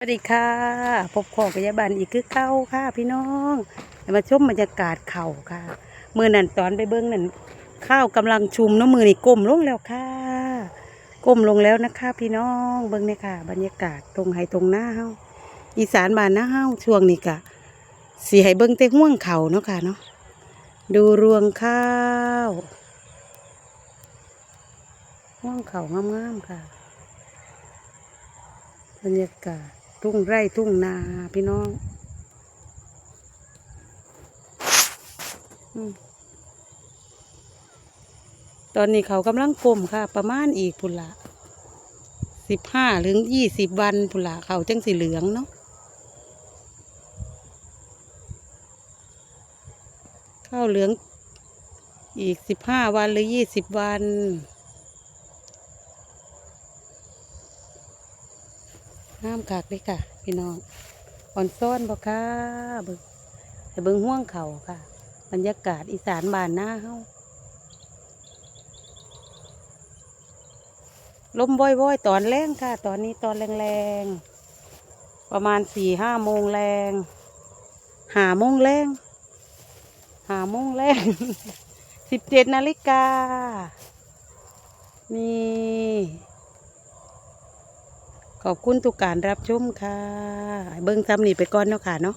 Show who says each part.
Speaker 1: สวัสดีค่ะ พบขอกับยาบันอีกคือเก้าค่ะ พี่น้องมาชมบรรยากาศเข่าค่ะ มือนั่นตอนไปเบิ้งนั่นข้าวกำลังชุมน้องมือนี่ก้มลงแล้วค่ะก้มลงแล้วนะคะ พี่น้องเบิ้งเนี่ยค่ะ บรรยากาศตรงไห้ตรงหน้าเฮาอีสานบ้านหน้าเฮาช่วงนี้กะสีให้เบิ้งแต่ห่วงเข่าเนาะค่ะเนาะดูรวงข้าวห่วงเข่างามๆค่ะ บรรยากาศ ทุ่งไร่ทุ่งนาพี่น้องตอนนี้เขากำลังกลมค่ะ ประมาณอีกพุละสิบห้าถึงยี่สิบวันพุละเขาจังสีเหลืองเนาะข้าวเหลืองอีกสิบห้าวันหรือยี่สิบวัน น้ำคักเลยค่ะ พี่น้องอ่อนซ้อนบ่ค่ะเบิ่งเบิ่งห่วงเขาค่ะ บรรยากาศอีสานบ้านหน้าเฮาลมบ่อยๆ ตอนแรงค่ะ ตอนนี้ตอนแรงๆ ประมาณสี่ห้าโมงแรงหาโมงแรงหาโมงแรงสิบเจ็ดนาฬิกานี่ ขอบคุณทุกการรับชมค่ะ เบิ้งซ้ำนี่ไปก่อนเนาะค่ะเนาะ